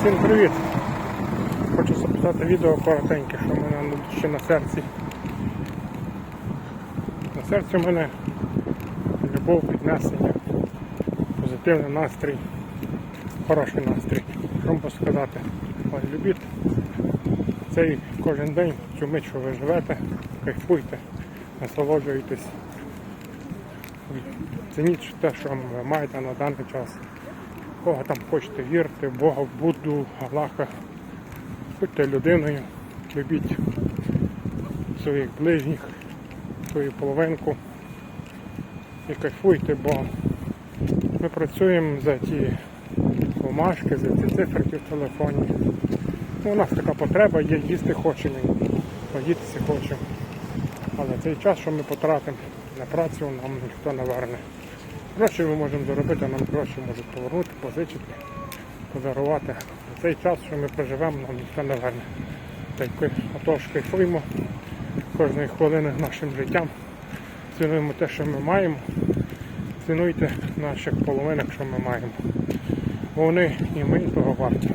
Всім привіт! Хочу записати відео коротеньке, що в мене душі на серці. На серці в мене любов, піднесення, позитивний настрій, хороший настрій. Що можу сказати? Любіть цей кожен день, цю мить, що ви живете, кайфуйте, насолоджуйтесь. Цініть те, що ви маєте на даний час. Кого там хочете вірити, Бога, Будду, Аллаха. Будьте людиною, любіть своїх ближніх, свою половинку і кайфуйте, бо ми працюємо за ті бумажки, за ці циферки в телефоні. Ну, у нас така потреба є, їсти хочемо, поїтися хочемо. Але цей час, що ми потратимо на працю, нам ніхто не верне. Гроші ми можемо заробити, нам гроші можуть повернути, позичити, подарувати. А цей час, що ми проживемо, нам ніхто не верне. Так, отож, кайфуємо кожної хвилини нашим життям. Цінуємо те, що ми маємо. Цінуйте наших половинок, що ми маємо. Вони і ми того варті.